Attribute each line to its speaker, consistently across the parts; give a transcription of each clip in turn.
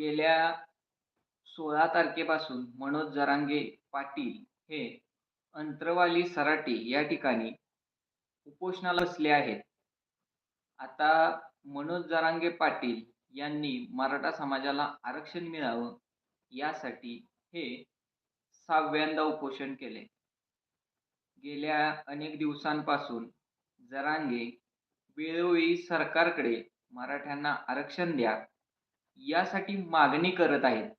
Speaker 1: गेल्या सोळा तारखेपासून मनोज जरांगे पाटील हे अंतरवाली सराटी या ठिकाणी उपोषणाला बसले आहेत. आता मनोज जरांगे पाटील यांनी मराठा समाजाला आरक्षण मिळावं यासाठी हे सहाव्यांदा उपोषण केले. गेल्या अनेक दिवसांपासून जरांगे वेळोवेळी सरकारकडे मराठ्यांना आरक्षण द्या यासाठी मागणी करत आहेत.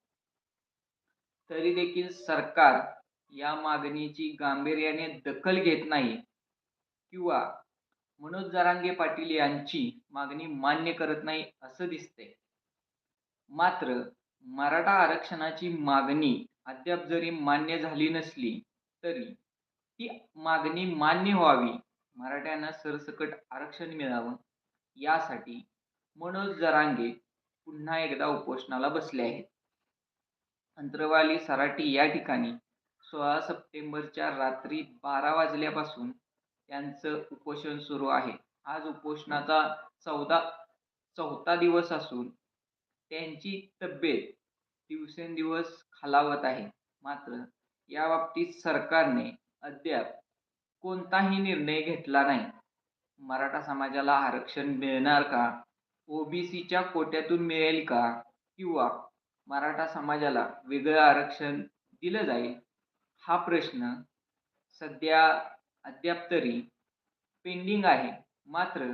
Speaker 1: तरी देखील सरकार या मागणीची गांभीर्याने दखल घेत नाही किंवा मनोज जरांगे पाटील यांची मागणी मान्य करत नाही असं दिसते मात्र मराठा आरक्षणाची मागणी अद्याप जरी मान्य झाली नसली तरी ती मागणी मान्य व्हावी मराठ्यांना सरसकट आरक्षण मिळावं यासाठी मनोज जरांगे पुन्हा एकदा उपोषणाला बसले आहेत. अंतरवाली सराटी या ठिकाणी सोळा सप्टेंबरच्या रात्री बारा वाजल्यापासून त्यांचं उपोषण सुरू आहे. आज उपोषणाचा चौदा चौथा दिवस असून त्यांची तब्येत दिवसेंदिवस खालावत आहे. मात्र या बाबतीत सरकारने अद्याप कोणताही निर्णय घेतला नाही. मराठा समाजाला आरक्षण मिळणार का? ओबीसीच्या कोट्यातून मिळेल का? किंवा मराठा समाजाला वेगळं आरक्षण दिलं जाईल? हा प्रश्न सध्या अद्याप तरी पेंडिंग आहे. मात्र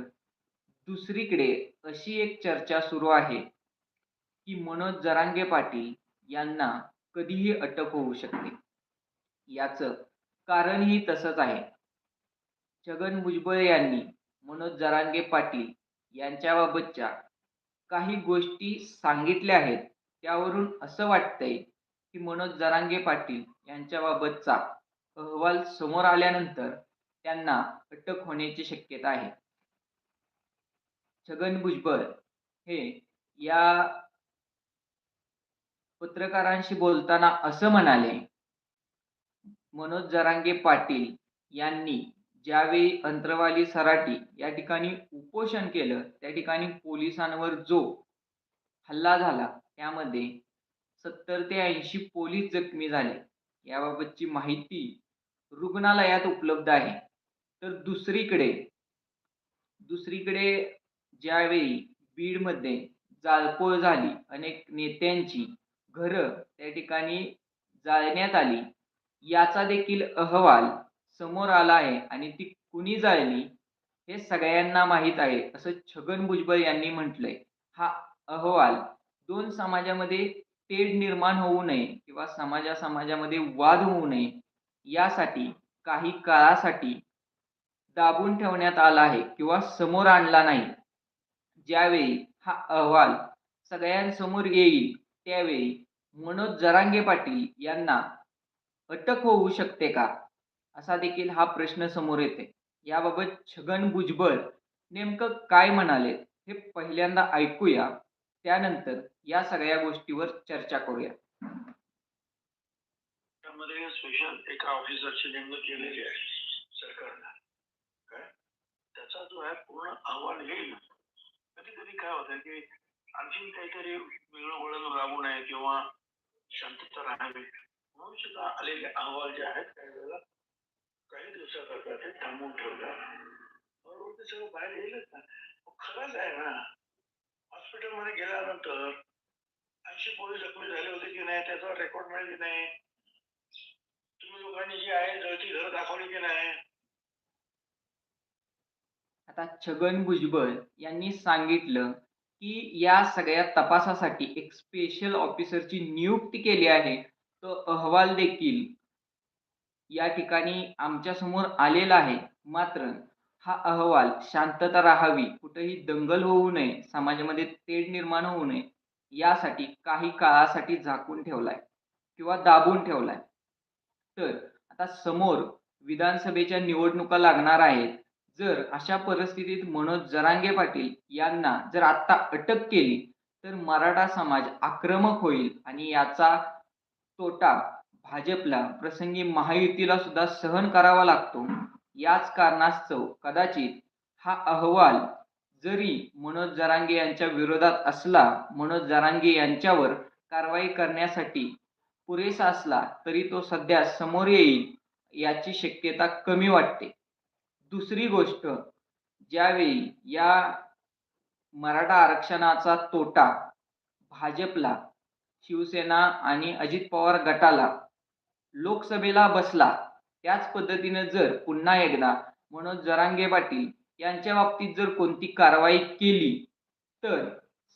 Speaker 1: दुसरीकडे अशी एक चर्चा सुरू आहे की मनोज जरांगे पाटील यांना कधीही अटक होऊ शकते. याचं कारणही तसंच आहे. छगन भुजबळ यांनी मनोज जरांगे पाटील यांच्याबाबतच्या काही गोष्टी सांगितल्या आहेत त्यावरून असं वाटतंय की मनोज जरांगे पाटील यांच्याबाबतचा अहवाल समोर आल्यानंतर त्यांना अटक होण्याची शक्यता आहे. छगन भुजबळ हे या पत्रकारांशी बोलताना असं म्हणाले मनोज जरांगे पाटील यांनी ज्यावेळी अंतरवाली सराटी या ठिकाणी उपोषण केलं त्या ठिकाणी पोलिसांवर जो हल्ला झाला त्यामध्ये सत्तर ते ऐंशी पोलीस जखमी झाले. याबाबतची माहिती रुग्णालयात उपलब्ध आहे. तर दुसरीकडे दुसरीकडे ज्यावेळी बीडमध्ये जाळपोळ झाली अनेक नेत्यांची घरं त्या ठिकाणी जाळण्यात आली याचा देखील अहवाल समोर आला आहे आणि ती कुणी जाळली हे सगळ्यांना माहीत आहे असं छगन भुजबळ यांनी म्हटलंय. हा अहवाल दोन समाजामध्ये तेढ निर्माण होऊ नये किंवा समाजा समाजामध्ये वाद होऊ नये यासाठी काही काळासाठी दाबून ठेवण्यात आला आहे किंवा समोर आणला नाही. ज्यावेळी हा अहवाल सगळ्यांसमोर येईल त्यावेळी मनोज जरांगे पाटील यांना अटक होऊ शकते का? असा देखील हा प्रश्न समोर येते. याबाबत छगन भुजबळ नेमकं काय म्हणाले हे पहिल्यांदा ऐकूया. त्यानंतर या सगळ्या गोष्टीवर चर्चा करूया.
Speaker 2: त्यामध्ये स्पेशल एका ऑफिसरची नेमणूक केलेली आहे सरकारनं. काय? त्याचा जो आहे पूर्ण अहवाल येईल. कधी कधी काय होतं की आणखी काहीतरी वेगळं वळण राबू नये किंवा शांतता राहावी. म्हणून सुद्धा आलेले अहवाल जे आहेत काही वेळेला ते थांबवून ठेवतात बरोबर ते सगळं बाहेर येईलच ना. खरंच आहे ना हॉस्पिटलमध्ये गेल्यानंतर ऐंशी पोलीस जखमी झाले होते की नाही त्याचा रेकॉर्ड मिळेल की नाही. तुम्ही लोकांनी जी आहे जळती घर दाखवली की नाही?
Speaker 1: आता छगन भुजबळ यांनी सांगितलं की या सगळ्या तपासासाठी एक स्पेशल ऑफिसरची नियुक्ती केली आहे. तो अहवाल देखील या ठिकाणी आमच्यासमोर आलेला आहे. मात्र हा अहवाल शांतता राहावी कुठेही दंगल होऊ नये समाजामध्ये तेढ निर्माण होऊ नये यासाठी काही काळासाठी झाकून ठेवलाय किंवा दाबून ठेवलाय. तर आता समोर विधानसभेच्या निवडणुका लागणार आहेत. जर अशा परिस्थितीत मनोज जरांगे पाटील यांना जर आत्ता अटक केली तर मराठा समाज आक्रमक होईल आणि याचा तोटा भाजपला प्रसंगी महायुतीला सुद्धा सहन करावा लागतो. याच कारणास्तव कदाचित हा अहवाल जरी मनोज जरांगे यांच्या विरोधात असला मनोज जरांगे यांच्यावर कारवाई करण्यासाठी पुरेसा असला तरी तो सध्या समोर येईल याची शक्यता कमी वाटते. दुसरी गोष्ट ज्यावेळी या मराठा आरक्षणाचा तोटा भाजपला शिवसेना आणि अजित पवार गटाला लोकसभेला बसला. त्याच पद्धतीनं जर पुन्हा एकदा मनोज जरांगे पाटील यांच्या बाबतीत जर कोणती कारवाई केली तर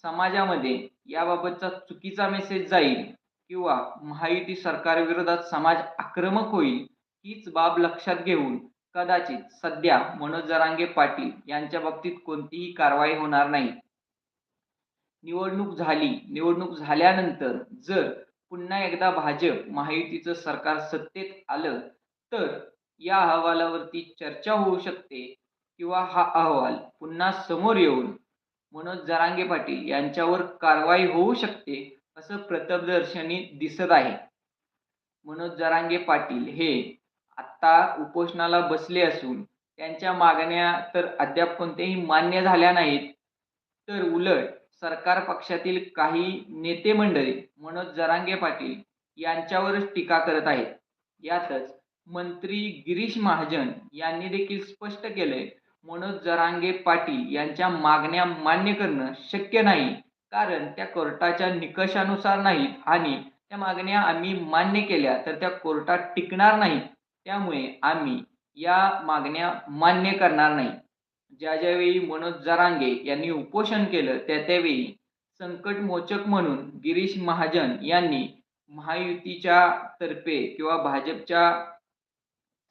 Speaker 1: समाजामध्ये याबाबतचा चुकीचा मेसेज जाईल किंवा महायुती सरकारविरोधात समाज आक्रमक होईल हीच बाब लक्षात घेऊन कदाचित सध्या मनोज जरांगे पाटील यांच्या बाबतीत कोणतीही कारवाई होणार नाही. निवडणूक झाली. निवडणूक झाल्यानंतर जर पुन्हा एकदा भाजप महायुतीचं सरकार सत्तेत आलं तर या अहवालावरती चर्चा होऊ शकते किंवा हा अहवाल पुन्हा समोर येऊन मनोज जरांगे पाटील यांच्यावर कारवाई होऊ शकते असं प्रथमदर्शनी दिसत आहे. मनोज जरांगे पाटील हे आत्ता उपोषणाला बसले असून त्यांच्या मागण्या तर अद्याप कोणत्याही मान्य झाल्या नाहीत. तर उलट सरकार पक्षातील काही नेते मंडळी मनोज जरांगे पाटील यांच्यावरच टीका करत आहेत. यातच मंत्री गिरीश महाजन यांनी देखील स्पष्ट केलंय मनोज जरांगे पाटील यांच्या मागण्या मान्य करणं शक्य नाही कारण त्या कोर्टाच्या निकषानुसार नाहीत आणि त्या मागण्या आम्ही मान्य केल्या तर त्या कोर्टात टिकणार नाहीत. त्यामुळे आम्ही या मागण्या मान्य करणार नाही. ज्या ज्यावेळी मनोज जरांगे यांनी उपोषण केलं त्या त्यावेळी संकट मोचक म्हणून गिरीश महाजन यांनी महायुतीच्या तर्फे किंवा भाजपच्या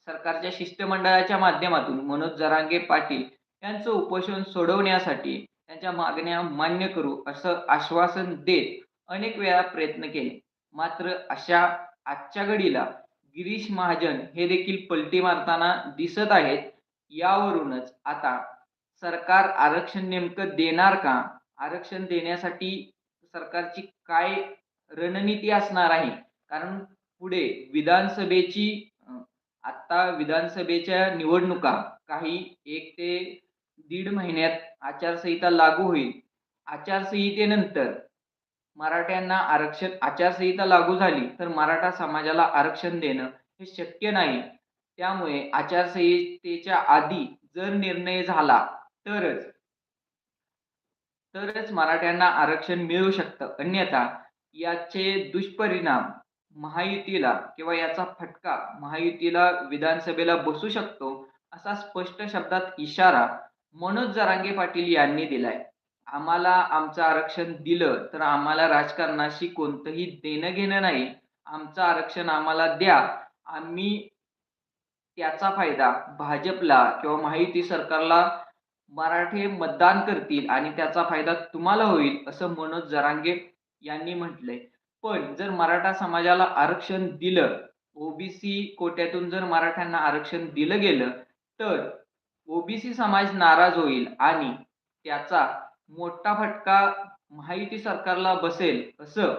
Speaker 1: सरकारच्या शिष्टमंडळाच्या माध्यमातून मनोज जरांगे पाटील यांचं उपोषण सोडवण्यासाठी त्यांच्या मागण्या मान्य करू असं आश्वासन देत अनेक वेळा प्रयत्न केले. मात्र अशा आजच्या घडीला गिरीश महाजन हे देखील पलटी मारताना दिसत आहेत यावरूनच आता सरकार आरक्षण नेमकं देणार का? आरक्षण देण्यासाठी सरकारची काय रणनीती असणार आहे? कारण पुढे विधानसभेची आता विधानसभेच्या निवडणुका काही एक ते दीड महिन्यात आचारसंहिता लागू होईल. आचारसंहितेनंतर मराठ्यांना आरक्षण आचारसंहिता लागू झाली तर मराठा समाजाला आरक्षण देणं हे शक्य नाही. त्यामुळे आचारसंहितेच्या आधी जर निर्णय झाला तरच. तरच मराठ्यांना आरक्षण मिळू शकतं. अन्यथा याचे दुष्परिणाम महायुतीला किंवा याचा फटका महायुतीला विधानसभेला बसू शकतो असा स्पष्ट शब्दात इशारा मनोज जरांगे पाटील यांनी दिलाय. आम्हाला आमचं आरक्षण दिलं तर आम्हाला राजकारणाशी कोणतंही देणं घेणं नाही. आमचं आरक्षण आम्हाला द्या. आम्ही त्याचा फायदा भाजपला किंवा महायुती सरकारला मराठे मतदान करतील आणि त्याचा फायदा तुम्हाला होईल असं मनोज जरांगे यांनी म्हटलंय. पण जर मराठा समाजाला आरक्षण दिलं ओबीसी कोट्यातून जर मराठ्यांना आरक्षण दिलं गेलं तर ओबीसी समाज नाराज होईल आणि त्याचा मोठा फटका महायुती सरकारला बसेल असं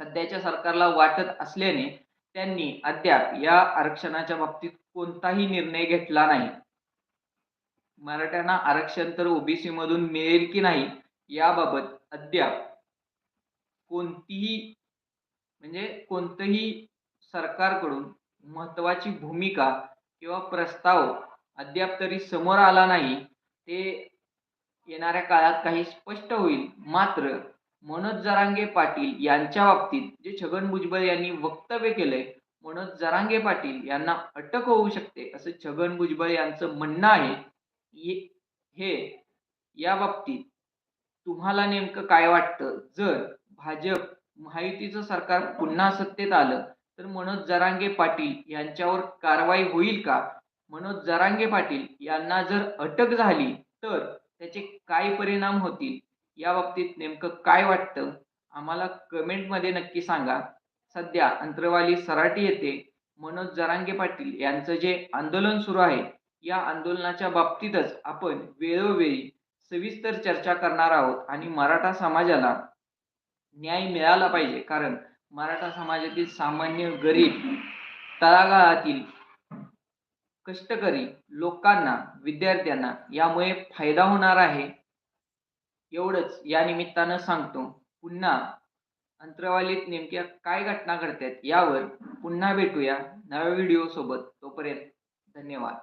Speaker 1: सध्याच्या सरकारला वाटत असल्याने त्यांनी अद्याप या आरक्षणाच्या बाबतीत कोणताही निर्णय घेतला नाही. मराठ्यांना आरक्षण तर ओबीसी मधून मिळेल की नाही याबाबत अद्याप कोणतीही म्हणजे कोणतंही सरकारकडून महत्वाची भूमिका किंवा प्रस्ताव अद्याप तरी समोर आला नाही ते येणाऱ्या काळात काही स्पष्ट होईल. मात्र मनोज जरांगे पाटील यांच्या बाबतीत जे छगन भुजबळ यांनी वक्तव्य केलंय मनोज जरांगे पाटील यांना अटक होऊ शकते असं छगन भुजबळ यांचं म्हणणं आहे. हे या बाबतीत तुम्हाला नेमकं काय वाटतं? जर भाजप महायुतीचं सरकार पुन्हा सत्तेत आलं तर मनोज जरांगे पाटील यांच्यावर कारवाई होईल का? मनोज जरांगे पाटील यांना जर अटक झाली तर त्याचे काय परिणाम होतील? या बाबतीत नेमकं काय वाटतं? आम्हाला कमेंटमध्ये नक्की सांगा. सध्या अंतरवाली सराटी येथे मनोज जरांगे पाटील यांचं जे आंदोलन सुरू आहे या आंदोलनाच्या बाबतीतच आपण वेळोवेळी सविस्तर चर्चा करणार आहोत आणि मराठा समाजाला न्याय मिळाला पाहिजे. कारण मराठा समाजातील सामान्य गरीब तळागाळातील कष्टकरी लोकांना विद्यार्थ्यांना यामुळे फायदा होणार आहे. एवढंच या निमित्तानं सांगतो पुन्हा अंतरवालीत नेमक्या काय घटना घडतात यावर पुन्हा भेटूया नव्या व्हिडिओ सोबत तोपर्यंत धन्यवाद.